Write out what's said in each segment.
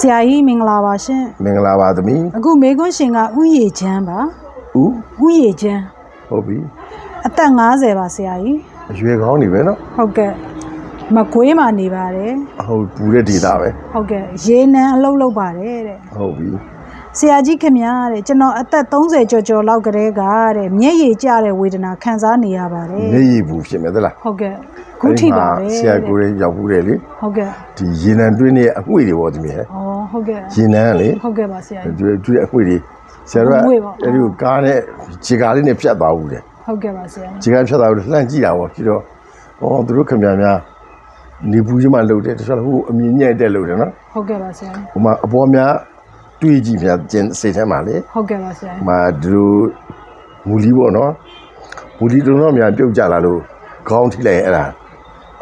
ဆရာကြီးမင်္ဂလာပါရှင်မင်္ဂလာပါသမီးအခုမေကွန်းရှင်ကဥယေချမ်းပါဦးဥယေချမ်းဟုတ်ပြီအသက်50ပါဆရာကြီးအရွယ်ကောင်းနေပဲနော်ဟုတ်ကဲ့မကွေးမှာနေပါတယ်ဟုတ်ပူတဲ့ဒေတာပဲဟုတ်ကဲ့ရေနံအလုပ်လုပ်ပါတယ်တဲ့ဟုတ်ပြီ ဆရာကြီးခင်ဗျားတဲ့ကျွန်တော်အသက်30ကျော်ကျော်လောက်ကတည်းကတဲ့မျက်ရည်ကျတဲ့ဝေဒနာခံစားနေရပါတယ်မျက်ရည်ဘူးဖြစ်မယ်သလားဟုတ်ကဲ့ခုထိပါပဲအဲ့ဒီမှာဆရာကိုယ်ရောက်ဘူးတယ်လေဟုတ်ကဲ့ဒီရေနံတွင်းရဲ့အငွေ့တွေပေါ့သမီးဟဲ့ဩဟုတ်ကဲ့ရေနံကလေဟုတ်ကဲ့ပါဆရာကြီးဒီဒီအငွေ့တွေဆရာတို့ကအငွေ့ပေါ့အဲ့ဒီကိုကားနဲ့ခြေကားလေးနဲ့ဖြတ်သွားဘူးတယ်ဟုတ်ကဲ့ပါဆရာကြီးခြေကားဖြတ်သွားဘူးလှမ်းကြည့်တာပေါ့ပြီးတော့ဟောသူတို့ခင်ဗျားများနေဘူးကြီးမှလှုပ်တယ်တခြားဟိုအမြင်ညက်တက်လှုပ်တယ်နော်ဟုတ်ကဲ့ပါဆရာကြီးဟိုမှာအပေါ်များ တွေးကြည့်များကျင်စိတ်ထဲမှာလေဟုတ်ကဲ့ပါဆရာကြီးမာဒီလိုမူလီပေါ့နော်မူလီတုံတော့များပြုတ်ကြလာလို့ခေါင်းထိလိုက်ရင်အဲ့ဒါ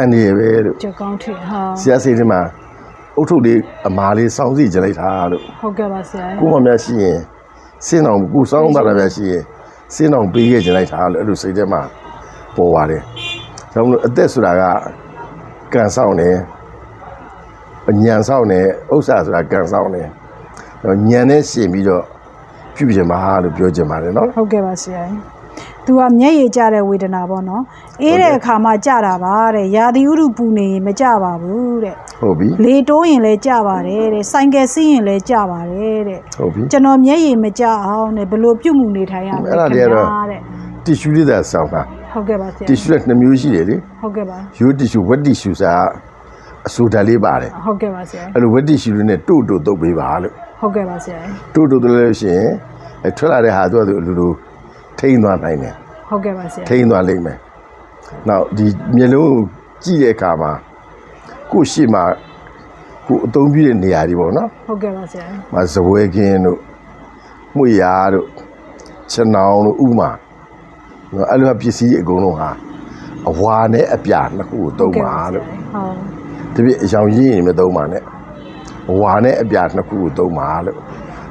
အနေရပဲလို့ကြောက်ကောင်းထိဟာဆရာစိတ်ထဲမှာအုတ်ထုတ်လေးအမာလေးစောင်းစီကြလိုက်တာလို့ဟုတ်ကဲ့ပါဆရာကြီးကိုမများရှိရင်စင်းအောင်ကိုစောင်းတာများရှိရင်စင်းအောင်ပေးခဲ့ကြလိုက်တာလို့အဲ့လိုစိတ်ထဲမှာပေါ်ပါတယ်ဒါမှမဟုတ်အသက်ဆိုတာကကံဆောင်တယ်အညံဆောင်တယ်ဥစ္စာဆိုတာကံဆောင်တယ်တော့ ညံနဲ့ရှင်ပြီးတော့ပြုပြင်ပါလို့ပြောချင်ပါတယ်နော်ဟုတ်ကဲ့ပါဆရာကြီးသူကမျက်ရည်ကျတဲ့ဝေဒနာပေါ့နော်အေးတဲ့အခါမှကျတာပါတဲ့ရာသီဥတုပူနေရင်မကျပါဘူးတဲ့ဟုတ်ပြီလေတိုးရင်လည်းကျပါတယ်တဲ့ဆိုင်ကယ်စီးရင်လည်းကျပါတယ်တဲ့ဟုတ်ပြီကျွန်တော်မျက်ရည်မကျအောင်တဲ့ဘယ်လိုပြုတ်မှုနေထိုင်ရမလဲအဲ့ဒါတွေကတော့တဲ့တီရှူလေးသာစောင်းတာဟုတ်ကဲ့ပါဆရာတီရှူလည်းနှစ်မျိုးရှိတယ်လေဟုတ်ကဲ့ပါရိုးတီရှူဝက်တီရှူစာအဆူဓာတ်လေးပါတယ်ဟုတ်ကဲ့ပါဆရာအဲ့လိုဝက်တီရှူလေးနဲ့တို့တို့တုပ်ပေးပါလို့ ဟုတ်ကဲ့ပါဆရာတို့တို့တို့လို့ရှိရင်အဲ့ထွက်လာတဲ့ဟာသူကသူအလိုလိုထိန်းသွားနိုင်တယ်ဟုတ်ကဲ့ပါဆရာထိန်းသွားလိမ့်မယ်နောက်ဒီမျက်လုံးကိုကြည့်တဲ့အခါမှာကိုယ့်ရှေ့မှာကိုယ်အသုံးပြုတဲ့နေရာတွေပေါ့နော်ဟုတ်ကဲ့ပါဆရာမဇပွဲခင်းတို့မှုရာတို့ခြံနောင်တို့ဥမာနော်အဲ့လိုပစ္စည်းတွေအကုန်လုံးဟာအဝါနဲ့အပြာနှစ်ခုကိုသုံးပါလို့ဟုတ်ဒီပြအယောင်ရင်းရင်မသုံးပါနဲ့အ ဝါနဲ့အပြာနှစ်ခုကိုသုံးပါလို့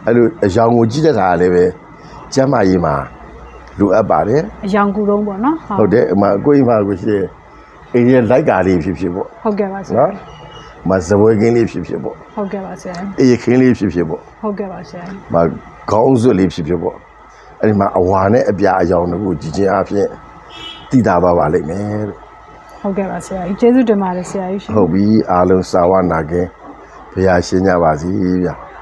အဲ့လိုအယောင်ကိုကြည့်တတ်တာလည်းပဲကျမ်းမာရေးမှာလိုအပ်ပါတယ်အယောင်ကူတုံးပေါ့နော်ဟုတ်တယ်အမအကိုအိမ်မှာကိုရှိတယ်အိမ်ရဲ့လိုက်ကာလေးဖြစ်ဖြစ်ပေါ့ဟုတ်ကဲ့ပါဆရာနော်မဇပွဲခင်းလေးဖြစ်ဖြစ်ပေါ့ဟုတ်ကဲ့ပါဆရာအေးခင်းလေးဖြစ်ဖြစ်ပေါ့ဟုတ်ကဲ့ပါဆရာမခေါင်းစွပ်လေးဖြစ်ဖြစ်ပေါ့အဲ့ဒီမှာအဝါနဲ့အပြာအယောင်တို့ကိုကြည်ချင်းအဖြစ်တည်တာပါပါလိမ့်မယ်လို့ဟုတ်ကဲ့ပါဆရာကြီးကျေးဇူးတင်ပါတယ်ဆရာကြီးရှင်ဟုတ်ပြီအားလုံးစာဝနာခင် ဘုရားရှင်းကြပါစီဗျာ